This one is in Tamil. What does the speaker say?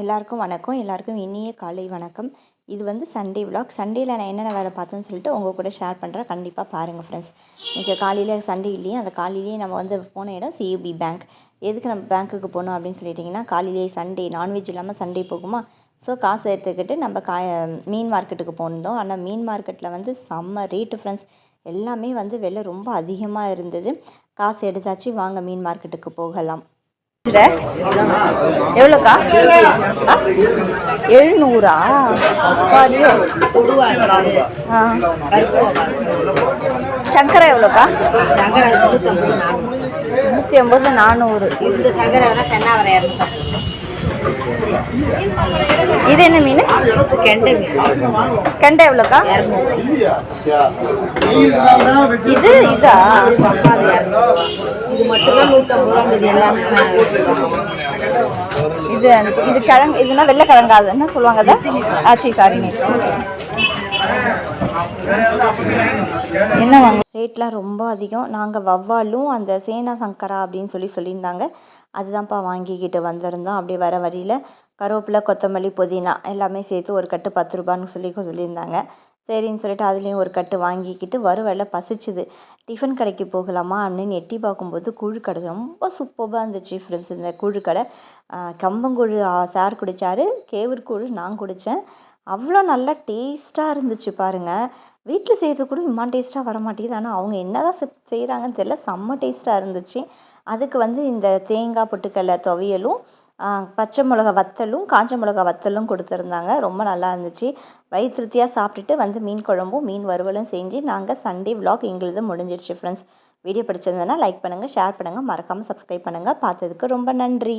எல்லாருக்கும் வணக்கம். எல்லாருக்கும் இனிய காலை வணக்கம். இது வந்து சண்டே விலாக் சண்டேயில் நான் என்னென்ன வேலை பார்த்தேன்னு சொல்லிட்டு உங்கள் கூட ஷேர் பண்ணுறேன் கண்டிப்பாக பாருங்கள் ஃப்ரெண்ட்ஸ் இன்றைக்கி காலையில் சண்டே இல்லையே? அந்த காலையிலேயே நம்ம வந்து போன இடம் சியூபி பேங்க் எதுக்கு நம்ம பேங்க்குக்கு போகணும் அப்படின்னு சொல்லிட்டிங்கன்னா காலையிலேயே சண்டே நான்வெஜ் இல்லாமல் சண்டே போகுமா? ஸோ காசு எடுத்துக்கிட்டு நம்ம கா மீன் மார்க்கெட்டுக்கு போனோம் ஆனால் மீன் மார்க்கெட்டில் வந்து செம்ம ரேட்டு ஃப்ரெண்ட்ஸ் எல்லாமே வந்து விலை ரொம்ப அதிகமாக இருந்தது. காசு எடுத்தாச்சு. வாங்க மீன் மார்க்கெட்டுக்கு போகலாம். எவ்வளோக்கா? எழுநூறா? சங்கரை எவ்வளோக்கா? நூற்றி ஐம்பது நானூறு. இந்த சங்கரை வேணா இரநூறு இது என்ன மீன்? கெண்டை மீன். கெண்டை எவ்வளோக்கா? இது இதா? இது மட்டும்தான் நூற்றம்பது ரூபா மீதி எல்லாமே இது இது கிழங்கு இதுனா வெள்ளை கிழங்காது என்ன சொல்லுவாங்க அதை? ஆச்சி சாரி என்ன வாங்க ரேட்லாம் ரொம்ப அதிகம். நாங்கள் வவ்வாலும் அந்த சேனா சங்கரா அப்படின்னு சொல்லி சொல்லியிருந்தாங்க. அதுதான்ப்பா வாங்கிக்கிட்டு வந்திருந்தோம். அப்படியே வர வழியில் கருவேப்பிலை கொத்தமல்லி புதினா எல்லாமே சேர்த்து ஒரு கட்டு பத்து ரூபான்னு சொல்லி சொல்லியிருந்தாங்க. சரின்னு சொல்லிட்டு அதுலேயும் ஒரு கட்டு வாங்கிக்கிட்டு வருவேல பசிச்சுது. டிஃபன் கடைக்கு போகலாமா அப்படின்னு எட்டி பார்க்கும்போது கூழு கடை ரொம்ப சூப்பராக இருந்துச்சு ஃப்ரெண்ட்ஸ் இந்த கூழு கடை கம்பங்கூழு சார் குடித்தார் கேவூர் கூழு நான் குடித்தேன் அவ்வளோ நல்லா டேஸ்ட்டாக இருந்துச்சு பாருங்கள் வீட்டில் செய்கிறது கூட இம்மா டேஸ்ட்டாக வர மாட்டேங்குது ஆனால் அவங்க என்ன தான் செய்கிறாங்கன்னு தெரியல. செம்ம டேஸ்ட்டாக இருந்துச்சு. அதுக்கு வந்து இந்த தேங்காய் பொட்டுக்கடலை துவையலும் பச்சை மிளகா வத்தலும் காஞ்ச மிளகா வத்தலும் கொடுத்துருந்தாங்க. ரொம்ப நல்லா இருந்துச்சு. வயிறு திருப்தியாக சாப்பிட்டுட்டு வந்து மீன் குழம்பும் மீன் வறுவலும் செஞ்சு நாங்கள் சண்டே விலாக் எங்களுது முடிஞ்சிருச்சு ஃப்ரெண்ட்ஸ் வீடியோ பிடிச்சிருந்ததுன்னா லைக் பண்ணுங்கள் ஷேர் பண்ணுங்கள் மறக்காமல் சப்ஸ்கிரைப் பண்ணுங்கள் பார்த்ததுக்கு ரொம்ப நன்றி.